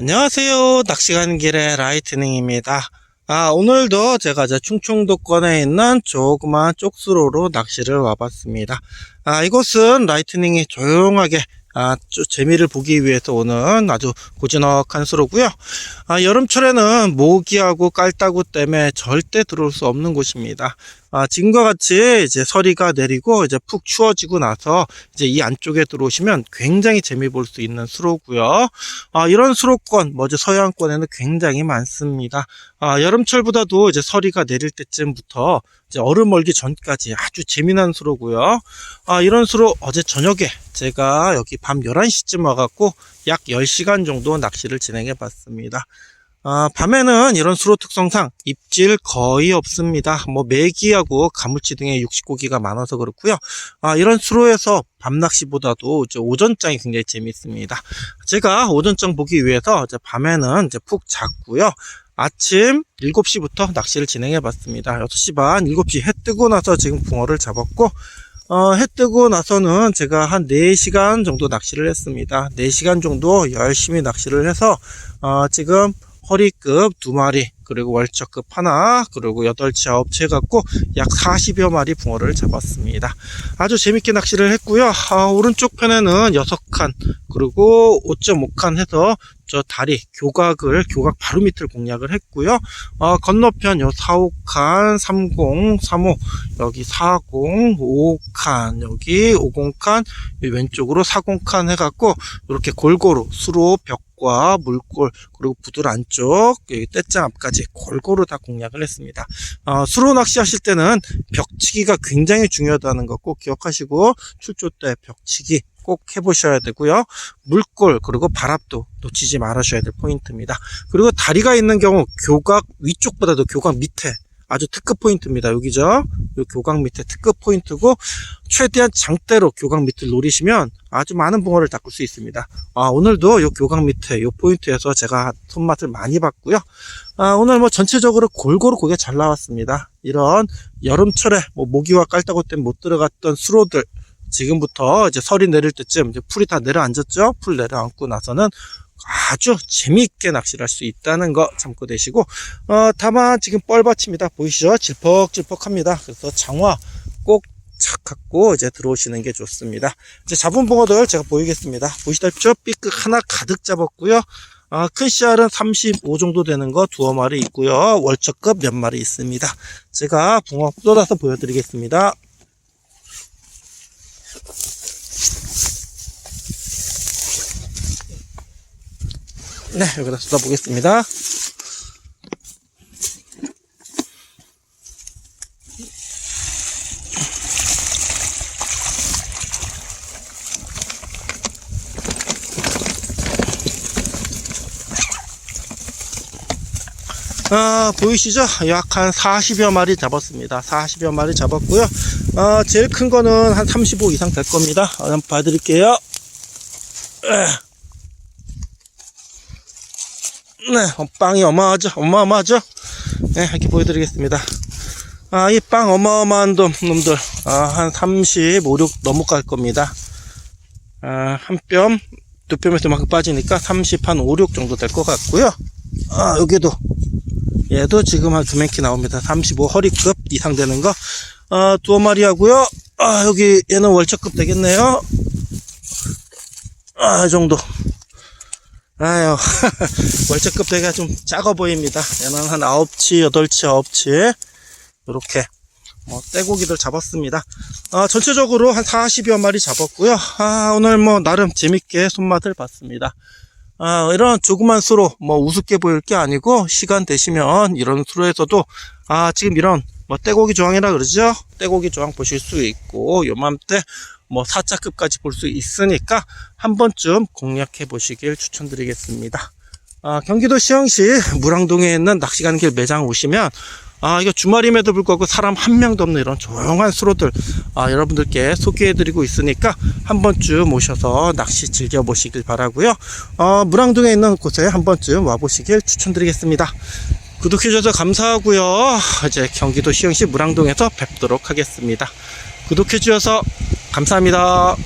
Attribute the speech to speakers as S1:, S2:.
S1: 안녕하세요. 낚시 가는 길의 라이트닝입니다. 아, 오늘도 제가 이제 충청도권에 있는 조그만 쪽수로로 낚시를 와봤습니다. 아, 이곳은 라이트닝이 조용하게 아, 좀 재미를 보기 위해서 오는 아주 고즈넉한 수로고요. 아, 여름철에는 모기하고 깔따구 때문에 절대 들어올 수 없는 곳입니다. 아, 지금과 같이 이제 서리가 내리고 이제 푹 추워지고 나서 이제 이 안쪽에 들어오시면 굉장히 재미 볼 수 있는 수로고요. 아, 이런 수로권, 먼저 서해안권에는 굉장히 많습니다. 아, 여름철보다도 이제 서리가 내릴 때쯤부터 얼음 멀기 전까지 아주 재미난 수로고요. 아, 이런 수로 어제 저녁에 제가 여기 밤 11시쯤 와갖고 약 10시간 정도 낚시를 진행해 봤습니다. 아, 밤에는 이런 수로 특성상 입질 거의 없습니다. 뭐 메기하고 가물치 등의 육식고기가 많아서 그렇고요. 아, 이런 수로에서 밤낚시보다도 오전장이 굉장히 재밌습니다. 제가 오전장 보기 위해서 이제 밤에는 이제 푹 잤고요. 아침 7시부터 낚시를 진행해 봤습니다. 6시 반, 7시 해 뜨고 나서 지금 붕어를 잡았고, 어, 해 뜨고 나서는 제가 한 4시간 정도 낚시를 했습니다. 4시간 정도 열심히 낚시를 해서, 어, 지금 허리급 두 마리, 그리고 월척급 하나, 그리고 8치, 9치 해갖고 약 40여 마리 붕어를 잡았습니다. 아주 재밌게 낚시를 했고요. 아, 오른쪽 편에는 6칸, 그리고 5.5칸 해서 저 다리 교각을 교각 바로 밑을 공략을 했고요. 어, 건너편 요 4, 5칸, 30, 35 여기 40, 5칸 여기 50칸 왼쪽으로 40칸 해갖고 이렇게 골고루 수로 벽 과 물골 그리고 부들 안쪽 여기 떼짱 앞까지 골고루 다 공략을 했습니다. 어, 수로 낚시하실 때는 벽치기가 굉장히 중요하다는 거꼭 기억하시고 출조 때 벽치기 꼭 해보셔야 되고요. 물골 그리고 바랍도 놓치지 말으셔야 될 포인트입니다. 그리고 다리가 있는 경우 교각 위쪽보다도 교각 밑에 아주 특급 포인트입니다. 여기죠. 요 교각 밑에 특급 포인트고 최대한 장대로 교각 밑을 노리시면 아주 많은 붕어를 닦을 수 있습니다. 아, 오늘도 요 교각 밑에 요 포인트에서 제가 손맛을 많이 봤고요. 아, 오늘 뭐 전체적으로 골고루 고개 잘 나왔습니다. 이런 여름철에 뭐 모기와 깔따구 때문에 못 들어갔던 수로들 지금부터 이제 설이 내릴 때쯤 이제 풀이 다 내려앉았죠. 풀 내려앉고 나서는 아주 재미있게 낚시를 할 수 있다는 거 참고 되시고 어, 다만 지금 뻘밭입니다. 보이시죠? 질퍽질퍽합니다. 그래서 장화 꼭 착 갖고 이제 들어오시는 게 좋습니다. 이제 잡은 붕어들 제가 보이겠습니다. 보시다시피 삐끗 하나 가득 잡았고요. 아, 큰 씨알은 35 정도 되는 거 두어 마리 있고요. 월척급 몇 마리 있습니다. 제가 붕어 쏟아서 보여드리겠습니다. 네, 여기다 쏟아보겠습니다. 아, 보이시죠? 약 한 40여 마리 잡았습니다. 40여 마리 잡았고요. 아, 제일 큰 거는 한 35 이상 될 겁니다. 아, 한번 봐드릴게요. 네, 어, 빵이 어마어마하죠? 어마어마하죠? 네, 이렇게 보여드리겠습니다. 아, 이 빵 어마어마한 놈, 놈들, 아, 한 35, 6 넘어갈 겁니다. 아, 한 뼘, 두 뼘에서 막 빠지니까 30, 한 5, 6 정도 될 것 같고요. 아, 여기도, 얘도 지금 한두 맹키 나옵니다. 35 허리급 이상 되는 거. 아, 두어 마리 하고요. 아, 여기 얘는 월척급 되겠네요. 아, 이 정도. 아유, 월척급 되기가 좀 작아 보입니다. 얘는 한 9치, 8치, 9치. 이렇게, 뭐, 떼고기들 잡았습니다. 아, 전체적으로 한 40여 마리 잡았고요. 아, 오늘 뭐, 나름 재밌게 손맛을 봤습니다. 아, 이런 조그만 수로, 뭐, 우습게 보일 게 아니고, 시간 되시면, 이런 수로에서도, 아, 지금 이런, 뭐, 떼고기 조항이라 그러죠? 떼고기 조항 보실 수 있고, 요맘때, 뭐, 4차급까지 볼 수 있으니까, 한 번쯤 공략해 보시길 추천드리겠습니다. 아, 경기도 시흥시 무랑동에 있는 낚시 가는 길 매장 오시면, 아, 이거 주말임에도 불구하고 사람 한 명도 없는 이런 조용한 수로들, 아, 여러분들께 소개해드리고 있으니까 한 번쯤 오셔서 낚시 즐겨보시길 바라고요 어, 무랑동에 있는 곳에 한 번쯤 와보시길 추천드리겠습니다. 구독해주셔서 감사하고요 이제 경기도 시흥시 무랑동에서 뵙도록 하겠습니다. 구독해주셔서 감사합니다.